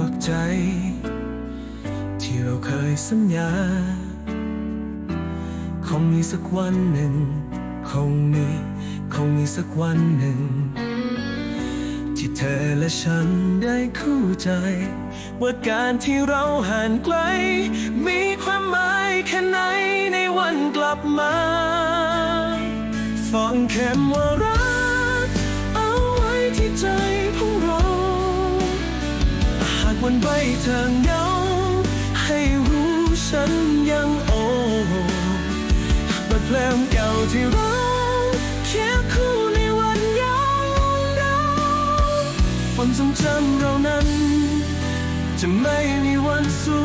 อกใจ ที่เราเคยสัญญา คงมีสักวันหนึ่ง คงมีคงมีสักวันหนึ่ง ที่เธอและฉันได้คู่ใจ ว่าการที่เราห่างไกล มีความหมายแค่ไหนในวันกลับมาฟังแค่ว่ารัก เอาไว้ที่ใจ วันใบเธอเหงาให้รู้ฉันยังโอ้บทเพลงเก่าที่เราเคียงคู่ในวันยาวดาวความทรงจำเรานั้น จะไม่มีวันสู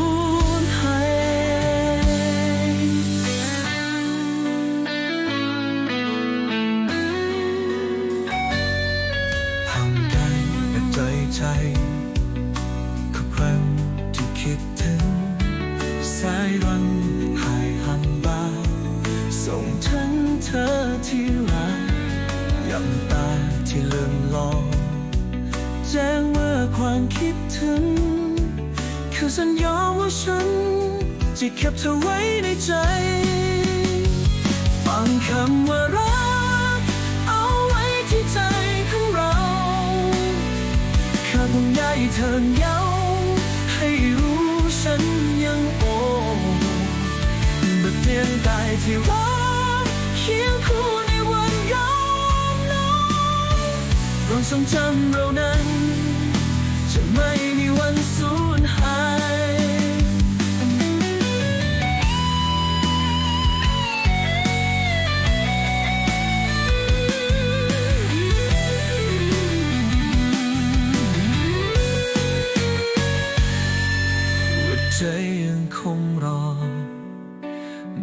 ญหายห่างกันแต่ใจใช้ คิดถึง สายรันหายหันบาส่งถึงเธอที่รักย้ำตาที่เลื่อนลองแจ้งเมื่อความคิดถึง คือสัญญาว่าฉัน จะเก็บเธอไว้ในใจ ฟังคำว่ารัก เอาไว้ที่ใจของเราข้าคงได้เธอเหงา ใดที่รักเคียงคู่ในวันยามหนาวความทรงจำเรานั้น จะไม่มี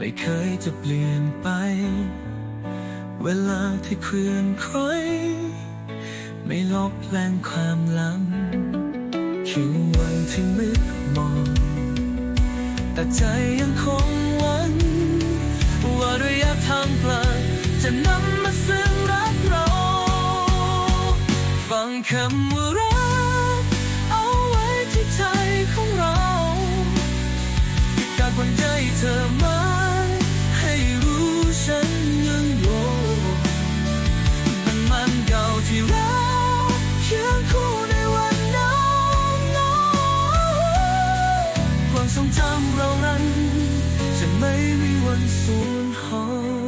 ไม่เคยจะเปลี่ยนไป เวลาที่เคลื่อนคล้อยไม่ลบแล้งความหลังคืนวันที่มืดมองแต่ใจยังคงหวังว่าระยะทางไกลจะนำมาซึ่งรักเรา ฟังคำว่า เรานั้น จะไม่มีวันสูญหาย